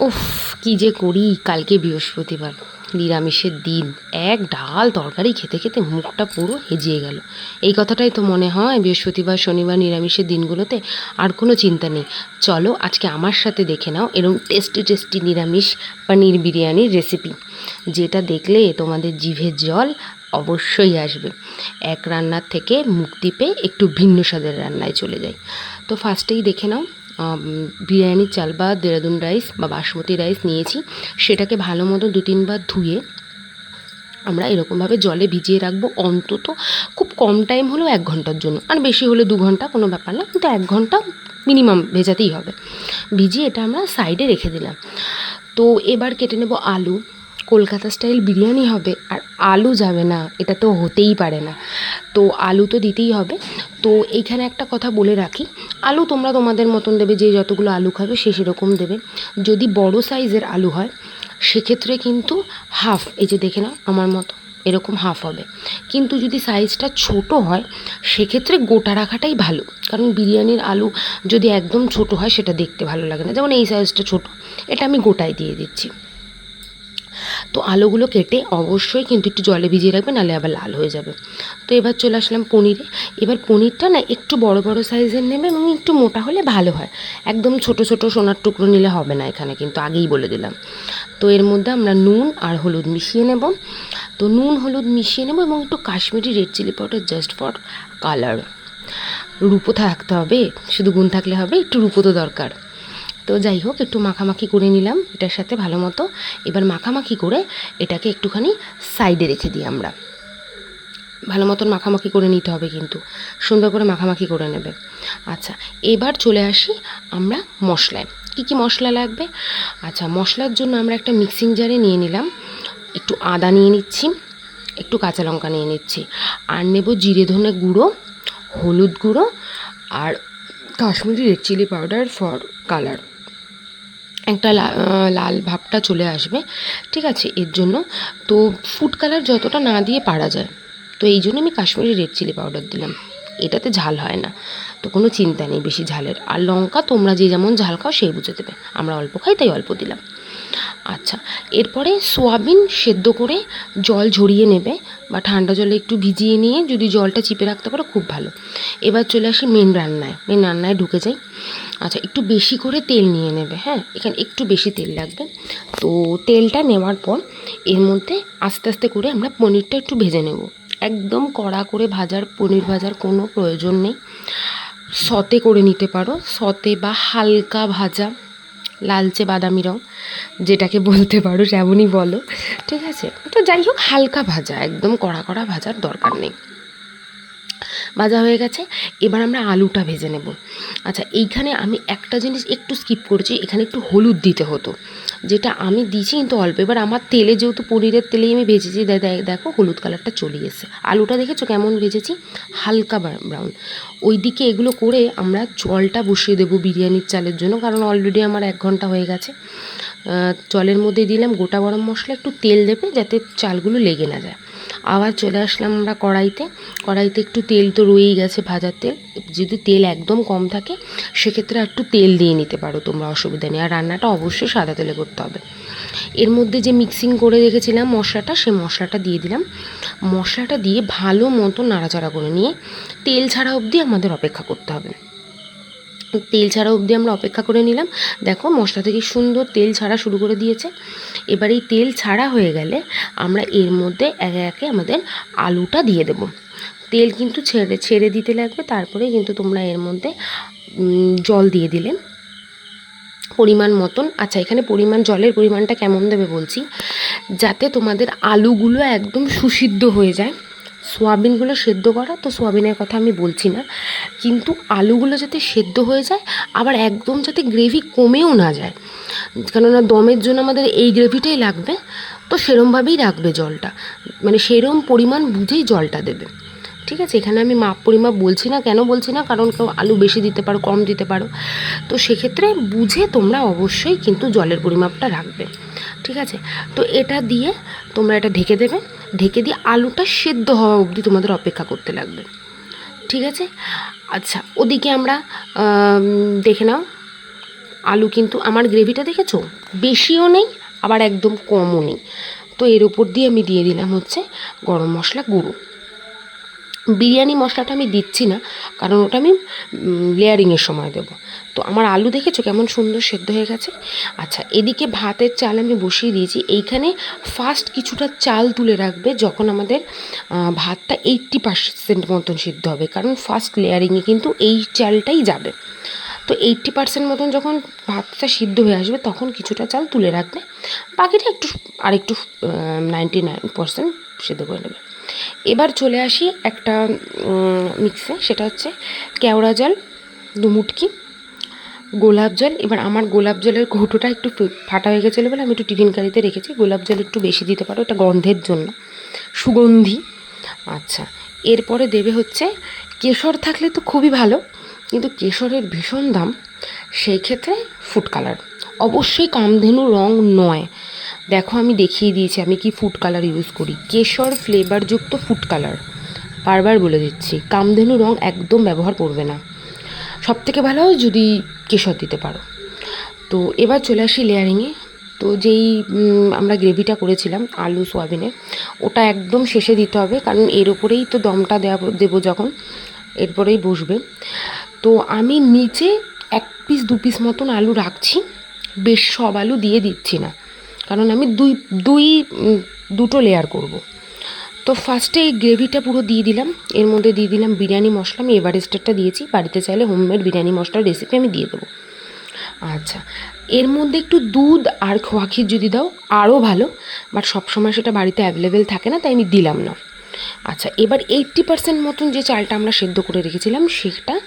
উফ, কী যে করি, কালকে বৃহস্পতিবার। নিরামিষের দিন, এক ডাল তরকারি খেতে খেতে মুখটা পুরো হেজিয়ে গেল। এই কথাটাই তো মনে হয় বৃহস্পতিবার, শনিবার নিরামিষের দিনগুলোতে আর কোনো চিন্তা নেই। চলো আজকে আমার সাথে দেখে নাও এরকম টেস্টি টেস্টি নিরামিষ পনির বিরিয়ানির রেসিপি যেটা দেখলে তোমাদের জিভের জল অবশ্যই আসবে। এক রান্নার থেকে মুক্তি পেয়ে একটু ভিন্ন স্বাদের রান্নায় চলে যাই। তো ফার্স্টেই দেখে নাও বিরিয়ানির চাল বা দেরাদুন রাইস বা বাসমতি রাইস নিয়েছি। সেটাকে ভালো মতো দু তিনবার ধুয়ে আমরা এরকমভাবে জলে ভিজিয়ে রাখব। অন্তত খুব কম টাইম হলেও এক ঘণ্টার জন্য। আর বেশি হলে দু ঘণ্টা কোনো ব্যাপার না, কিন্তু এক ঘণ্টা মিনিমাম ভেজাতেই হবে। ভিজিয়ে এটা আমরা সাইডে রেখে দিলাম। তো এবার কেটে নেব আলু। কলকাতা স্টাইল বিরিয়ানি হবে, আর আলু যাবে না, এটা তো হতেই পারে না। তো আলু তো দিতেই হবে। তো এইখানে একটা কথা বলে রাখি। আলু তোমরা তোমাদের মতন দেবে, যে যতগুলো আলু খাবে সে সেরকম দেবে। যদি বড় সাইজের আলু হয়, সেক্ষেত্রে কিন্তু হাফ, এই যে দেখে নাও আমার মতো, এরকম হাফ হবে। কিন্তু যদি সাইজটা ছোট হয়, সেক্ষেত্রে গোটা রাখাটাই ভালো। কারণ বিরিয়ানির আলু যদি একদম ছোট হয়, সেটা দেখতে ভালো লাগে না। যেমন এই সাইজটা ছোট, এটা আমি গোটায় দিয়ে দিচ্ছি। তো আলুগুলো কেটে অবশ্যই কিন্তু একটু জলে ভিজিয়ে রাখবে, নাহলে আবার লাল হয়ে যাবে। তো এবার চলে আসলাম পনিরে। এবার পনিরটা না একটু বড় বড় সাইজের নেবে এবং একটু মোটা হলে ভালো হয়। একদম ছোট ছোট সোনার টুকরো নিলে হবে না এখানে, কিন্তু আগেই বলে দিলাম। তো এর মধ্যে আমরা নুন আর হলুদ মিশিয়ে নেব। তো নুন, হলুদ মিশিয়ে নেব এবং একটু Kashmiri red chilli powder just for colour রূপো থাকতে হবে, শুধু গুণ থাকলে হবে, একটু রূপো তো দরকার। তো যাই হোক, একটু মাখামাখি করে নিলাম, এটার সাথে ভালো মতো। এবার মাখামাখি করে এটাকে একটুখানি সাইডে রেখে দিই আমরা। ভালো মতন মাখামাখি করে নিতে হবে কিন্তু, সুন্দর করে মাখামাখি করে নেবে। আচ্ছা এবার চলে আসি আমরা মশলায়। কী কী মশলা লাগবে? আচ্ছা মশলার জন্য আমরা একটা মিক্সিং জারে নিয়ে নিলাম। একটু আদা নিয়ে নিচ্ছি, একটু কাঁচা লঙ্কা নিয়ে নিচ্ছি। আর নেব জিরে ধনে গুঁড়ো, হলুদ গুঁড়ো আর Kashmiri red chilli powder for colour. একটা লাল ভাবটা চলে আসবে, ঠিক আছে? এর জন্য তো ফুড কালার যতটা না দিয়ে পারা যায়, তো এই জন্য আমি কাশ্মীরি রেড চিলি পাউডার দিলাম। এটাতে ঝাল হয় না, তো কোনো চিন্তা নেই বেশি ঝালের। আর লঙ্কা তোমরা যে যেমন ঝাল খাও সেই বুঝে দেবে। আমরা অল্প খাই, তাই অল্প দিলাম। আচ্ছা এরপরে সোয়াবিন সেদ্ধ করে জল ঝরিয়ে নেবে বা ঠান্ডা জলে একটু ভিজিয়ে নিয়ে যদি জলটা চিপে রাখতে পারো, খুব ভালো। এবার চলে আসি মেন রান্নায়। মেন রান্নায় ঢুকে যাই। আচ্ছা একটু বেশি করে তেল নিয়ে নেবে হ্যাঁ? এখানে একটু বেশি তেল লাগবে। তো তেলটা নেওয়ার পর এর মধ্যে আস্তে আস্তে করে আমরা পনিরটা একটু ভেজে নেব। একদম কড়া করে ভাজার, পনির ভাজার কোনো প্রয়োজন নেই। সতে করে নিতে পারো। সতে বা হালকা ভাজা। লালচে বাদামি রং, যেটাকে বলতে পারো তেমনই বলো। ঠিক আছে? তো যাই হোক, হালকা ভাজা, একদম কড়া কড়া ভাজার দরকার নেই। ভাজা হয়ে গেছে, এবার আমরা আলুটা ভেজে নেব। আচ্ছা এইখানে আমি একটা জিনিস একটু স্কিপ করছি, এখানে একটু হলুদ দিতে হতো। যেটা আমি দিয়েছি কিন্তু অল্প, এবার আমার তেলে যেহেতু পনিরের তেলেই আমি ভেজেছি দেখো হলুদ কালারটা চলে এসেছে। আলুটা দেখেছ কেমন ভেজেছি? হালকা ব্রাউন ওইদিকে এগুলো করে আমরা জলটা বসিয়ে দেবো বিরিয়ানির চালের জন্য, কারণ অলরেডি আমার এক ঘণ্টা হয়ে গেছে। জলের মধ্যে দিলাম গোটা গরম মশলা, একটু তেল দেবে যাতে চালগুলো লেগে না যায়। আবার চলে আসলাম আমরা কড়াইতে। কড়াইতে একটু তেল তো রয়েই গেছে ভাজার তেল। যদি তেল একদম কম থাকে, সেক্ষেত্রে একটু তেল দিয়ে নিতে পারো তোমরা, অসুবিধা নেই। আর রান্নাটা অবশ্যই সাদা তেলে করতে হবে। এর মধ্যে যে মিক্সিং করে রেখেছিলাম মশলাটা, সেই মশলাটা দিয়ে দিলাম। মশলাটা দিয়ে ভালো মতো নাড়াচাড়া করে নিয়ে তেল ছাড়া অবধি আমাদের অপেক্ষা করতে হবে। তেল ছাড়া অবধি আমরা অপেক্ষা করে নিলাম। দেখো, মশলা থেকে সুন্দর তেল ছাড়া শুরু করে দিয়েছে। এবার এই তেল ছাড়া হয়ে গেলে আমরা এর মধ্যে একে একে আমাদের আলুটা দিয়ে দেব। তেল কিন্তু ছেড়ে ছেড়ে দিতে লাগবে, তারপরে কিন্তু তোমরা এর মধ্যে জল দিয়ে দিলে। পরিমাণ মতন আচ্ছা এখানে পরিমাণ, জলের পরিমাণটা কেমন দেবে বলছি? যাতে তোমাদের আলুগুলো একদম সুসিদ্ধ হয়ে যায়। সোয়াবিনগুলো সেদ্ধ করা তো সোয়াবিনের কথা আমি বলছি না। কিন্তু আলুগুলো যাতে সেদ্ধ হয়ে যায়, আবার একদম যাতে গ্রেভি কমেও না যায়। কেননা দমের জন্য আমাদের এই গ্রেভিটাই লাগবে, তো সেরমভাবেই রাখবে জলটা। মানে সেরম পরিমাণ বুঝেই জলটা দেবে। ঠিক আছে, এখানে আমি মাপ পরিমাপ বলছি না, কেন বলছি না, কারণ কেউ আলু বেশি দিতে পারো, কম দিতে পারো। তো সেক্ষেত্রে বুঝে তোমরা অবশ্যই কিন্তু জলের পরিমাপটা রাখবে। ঠিক আছে, তো এটা দিয়ে তোমরা এটা ঢেকে দেবে। ঢেকে দিয়ে আলুটা সেদ্ধ হওয়া অবধি তোমাদের অপেক্ষা করতে লাগবে। ঠিক আছে? আচ্ছা ওদিকে আমরা দেখে নাও। আলু কিন্তু আমার গ্রেভিটা দেখেছ? বেশিও নেই, আবার একদম কমও নেই। তো এর উপর দিয়ে আমি দিয়ে দিলাম হচ্ছে গরম মশলা গুঁড়ো। বিরিয়ানি মশলাটা আমি দিচ্ছি না, কারণ ওটা আমি লেয়ারিংয়ের সময় দেবো। তো আমার আলু দেখেছ কেমন সুন্দর সেদ্ধ হয়ে গেছে? আচ্ছা এদিকে ভাতের চাল আমি বসিয়ে দিয়েছি। এইখানে ফার্স্ট কিছুটা চাল তুলে রাখবে যখন আমাদের ভাতটা এইট্টি পার্সেন্ট মতন সিদ্ধ হবে, কারণ ফার্স্ট লেয়ারিংয়ে কিন্তু এই চালটাই যাবে। তো এইট্টি পার্সেন্ট মতন যখন ভাতটা সিদ্ধ হয়ে আসবে, তখন কিছুটা চাল তুলে রাখবে। বাকিটা একটু, আরেকটু নাইনটি নাইন পার্সেন্ট সিদ্ধ করে নেবে। এবার চলে আসি একটা মিক্সে সেটা হচ্ছে কেওড়া জল, দু মুটকি, গোলাপ জল। এবার আমার গোলাপ জলের কৌটোটা একটু ফাটা হয়ে গেছিল বলে আমি একটু টিফিন কারিতে রেখেছি। গোলাপ জল একটু বেশি দিতে পারো, এটা গন্ধের জন্য। সুগন্ধি আচ্ছা। এরপরে দেবে হচ্ছে কেশর থাকলে তো খুবই ভালো, কিন্তু কেশরের ভীষণ দাম, সেই ক্ষেত্রে ফুড কালার অবশ্যই কামধেনু রং নয়। দেখো আমি দেখিয়ে দিয়েছি, আমি কি ফুড কালার ইউজ করি। কেশর ফ্লেভারযুক্ত ফুড কালার বারবার বলে দিচ্ছি, কামধেনু রং একদম ব্যবহার করবে না। সব থেকে ভালো যদি কেশর দিতে পারো। তো এবার চলে আসি লেয়ারিংয়ে তো যেই আমরা গ্রেভিটা করেছিলাম, আলু সোয়াবিনের ওটা একদম শেষে দিতে হবে, কারণ এর ওপরেই তো দমটা দেওয়া দেবো যখন, এরপরেই বসবে। তো আমি নিচে এক পিস দু পিস মতন আলু রাখছি, বেশ সব আলু দিয়ে দিচ্ছি না। কারণ আমি দুই দুই দুটো লেয়ার করব। তো ফার্স্টে এই গ্রেভিটা পুরো দিয়ে দিলাম। এর মধ্যে দিয়ে দিলাম বিরিয়ানি মশলা। আমি এভারেস্টারটা দিয়েছি। বাড়িতে চাইলে হোমমেড বিরিয়ানি মশলার রেসিপি আমি দিয়ে দেবো। আচ্ছা এর মধ্যে একটু দুধ আর খোয়া ক্ষীর যদি দাও আরও ভালো। বাট সবসময় সেটা বাড়িতে অ্যাভেলেবেল থাকে না, তাই আমি দিলাম না। আচ্ছা এবার এইট্টি পার্সেন্ট মতন যে চালটা আমরা সেদ্ধ করে রেখেছিলাম, সেটা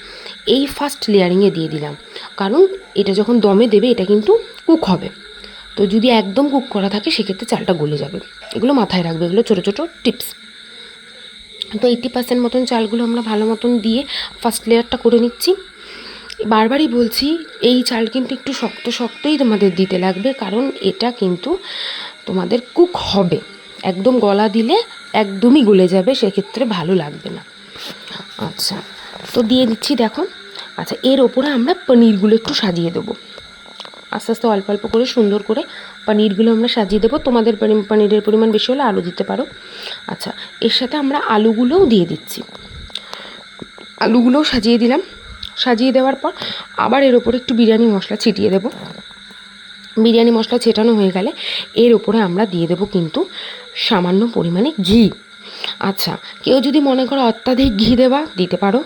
এই ফার্স্ট লেয়ারিংয়ে দিয়ে দিলাম। কারণ এটা যখন দমে দেবে, এটা কিন্তু কুক হবে। তো যদি একদম কুক করা থাকে, সেক্ষেত্রে চালটা গলে যাবে। এগুলো মাথায় রাখবে, এগুলো ছোটো ছোটো টিপস। তো এইট্টি পার্সেন্ট মতন চালগুলো আমরা ভালো মতন দিয়ে ফার্স্ট লেয়ারটা করে নিচ্ছি। বারবারই বলছি, এই চাল কিন্তু একটু শক্ত শক্তই তোমাদের দিতে লাগবে, কারণ এটা কিন্তু তোমাদের কুক হবে। একদম গলা দিলে একদমই গলে যাবে, সেক্ষেত্রে ভালো লাগবে না। আচ্ছা তো দিয়ে দিচ্ছি দেখো। আচ্ছা এর ওপরে আমরা পনিরগুলো একটু সাজিয়ে দেবো। আস্তে আস্তে অল্প অল্প করে সুন্দর করে পনিরগুলো আমরা সাজিয়ে দেবো। তোমাদের পনিরের পরিমাণ বেশি হলে আলু দিতে পারো। আচ্ছা এর সাথে আমরা আলুগুলোও দিয়ে দিচ্ছি। আলুগুলোও সাজিয়ে দিলাম। সাজিয়ে দেওয়ার পর আবার এর ওপরে একটু বিরিয়ানি মশলা ছিটিয়ে দেবো। বিরিয়ানি মশলা ছেটানো হয়ে গেলে এর ওপরে আমরা দিয়ে দেবো কিন্তু সামান্য পরিমাণে ঘি। আচ্ছা কেউ যদি মনে করো অত্যাধিক ঘি দেওয়া দিতে পারো।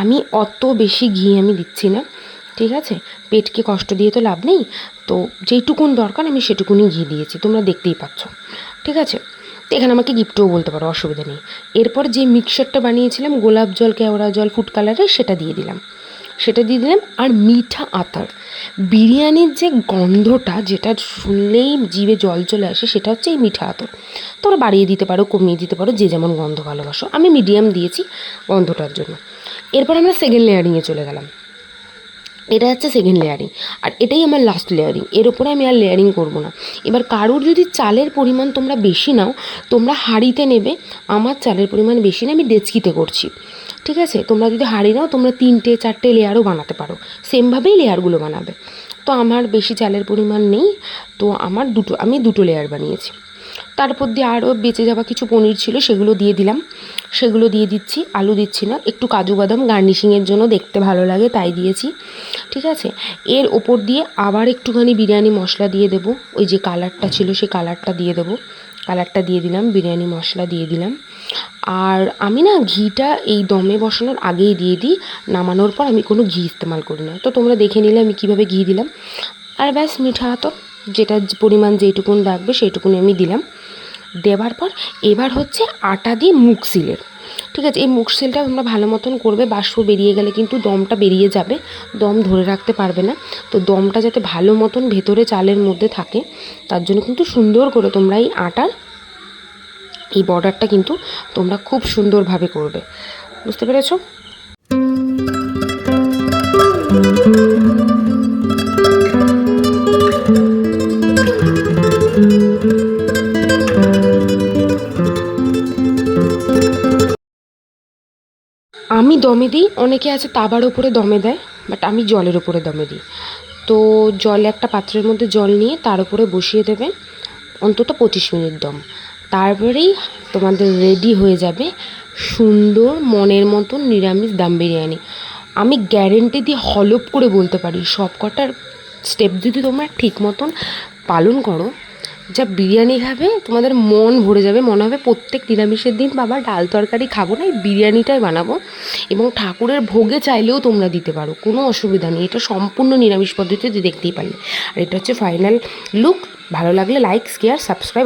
আমি অত বেশি ঘি আমি দিচ্ছি না। ঠিক আছে? পেটকে কষ্ট দিয়ে তো লাভ নেই। তো যেইটুকুন দরকার আমি সেটুকুনি ঘি দিয়েছি, তোমরা দেখতেই পাচ্ছ। ঠিক আছে? তো এখানে আমাকে গিফটও বলতে পারো, অসুবিধা নেই। এরপর যে মিক্সারটা বানিয়েছিলাম, গোলাপ জল, কেওড়া জল, ফুড কালারের সেটা দিয়ে দিলাম। সেটা দিয়ে দিলাম, আর মিঠা আতর। বিরিয়ানির যে গন্ধটা, যেটা শুনলেই জিভে জল চলে আসে, সেটা হচ্ছে এই মিঠা আতর। তোমরা বাড়িয়ে দিতে পারো, কমিয়ে দিতে পারো, যে যেমন গন্ধ ভালোবাসো। আমি মিডিয়াম দিয়েছি গন্ধটার জন্য। এরপর আমরা সেকেন্ড লেয়ারিংয়ে চলে গেলাম। এটা হচ্ছে সেকেন্ড লেয়ারিং আর এটাই আমার লাস্ট লেয়ারিং এর ওপরে আমি আর লেয়ারিং করব না। এবার কারোর যদি চালের পরিমাণ তোমরা বেশি নাও, তোমরা হাঁড়িতে নেবে, আমার চালের পরিমাণ বেশি না, আমি ডেচকিতে করছি। ঠিক আছে? তোমরা যদি হাঁড়ি নাও, তোমরা তিনটে, চারটে লেয়ারও বানাতে পারো। সেমভাবেই লেয়ারগুলো বানাবে। তো আমার বেশি চালের পরিমাণ নেই, তো আমার দুটো, আমি দুটো লেয়ার বানিয়েছি। তারপর দিয়ে আরও বেঁচে যাওয়া কিছু পনির ছিল, সেগুলো দিয়ে দিলাম। সেগুলো দিয়ে দিচ্ছি, আলু দিচ্ছি না, একটু কাজু বাদাম গার্নিশিংয়ের জন্য দেখতে ভালো লাগে, তাই দিয়েছি। ঠিক আছে? এর ওপর দিয়ে আবার একটুখানি বিরিয়ানি মশলা দিয়ে দেবো, ওই যে কালারটা ছিল সেই কালারটা দিয়ে দেবো। কালারটা দিয়ে দিলাম, বিরিয়ানি মশলা দিয়ে দিলাম। আর আমি না ঘিটা এই দমে বসানোর আগেই দিয়ে দিই, নামানোর পর আমি কোনো ঘি ইস্তেমাল করি না। তো তোমরা দেখে নিলে আমি কীভাবে ঘি দিলাম। আর ব্যাস, মিঠা তো, যেটা পরিমাণ যেইটুকুন লাগবে সেইটুকুনি আমি দিলাম। দেওয়ার পর এবার হচ্ছে আটা দিয়ে মুখ সিলের। ঠিক আছে, এই মুখ সিলটা তোমরা ভালো মতন করবে, বাষ্প বেরিয়ে গেলে কিন্তু দমটা বেরিয়ে যাবে, দম ধরে রাখতে পারবে না। তো দমটা যাতে ভালো মতন ভেতরে চালের মধ্যে থাকে, তার জন্য কিন্তু সুন্দর করে তোমরা এই আটার এই বর্ডারটা কিন্তু তোমরা খুব সুন্দরভাবে করবে। বুঝতে পেরেছ? আমি দমে দিই। অনেকে আছে তাবার ওপরে দমে দেয় বাট আমি জলের ওপরে দমে দিই। তো জল একটা পাত্রের মধ্যে জল নিয়ে তার উপরে বসিয়ে দেবেন অন্তত পঁচিশ মিনিট দম। তারপরেই তোমাদের রেডি হয়ে যাবে সুন্দর মনের মতন নিরামিষ দাম বিরিয়ানি। আমি গ্যারেন্টি দিয়ে হলপ করে বলতে পারি সব কটার স্টেপ যদি তোমরা ঠিক মতন পালন করো যা বিরিয়ানি খাবে, তোমাদের মন ভরে যাবে, মনে হবে প্রত্যেক নিরামিষের দিন বাবা ডাল তরকারি খাব না, এই বিরিয়ানিটাই বানাবো। এবং ঠাকুরের ভোগে চাইলেও তোমরা দিতে পারো, কোনো অসুবিধা নেই, এটা সম্পূর্ণ নিরামিষ পদ্ধতিতে দেখতেই পারলে। আর এটা হচ্ছে ফাইনাল লুক ভালো লাগলে লাইক শেয়ার সাবস্ক্রাইব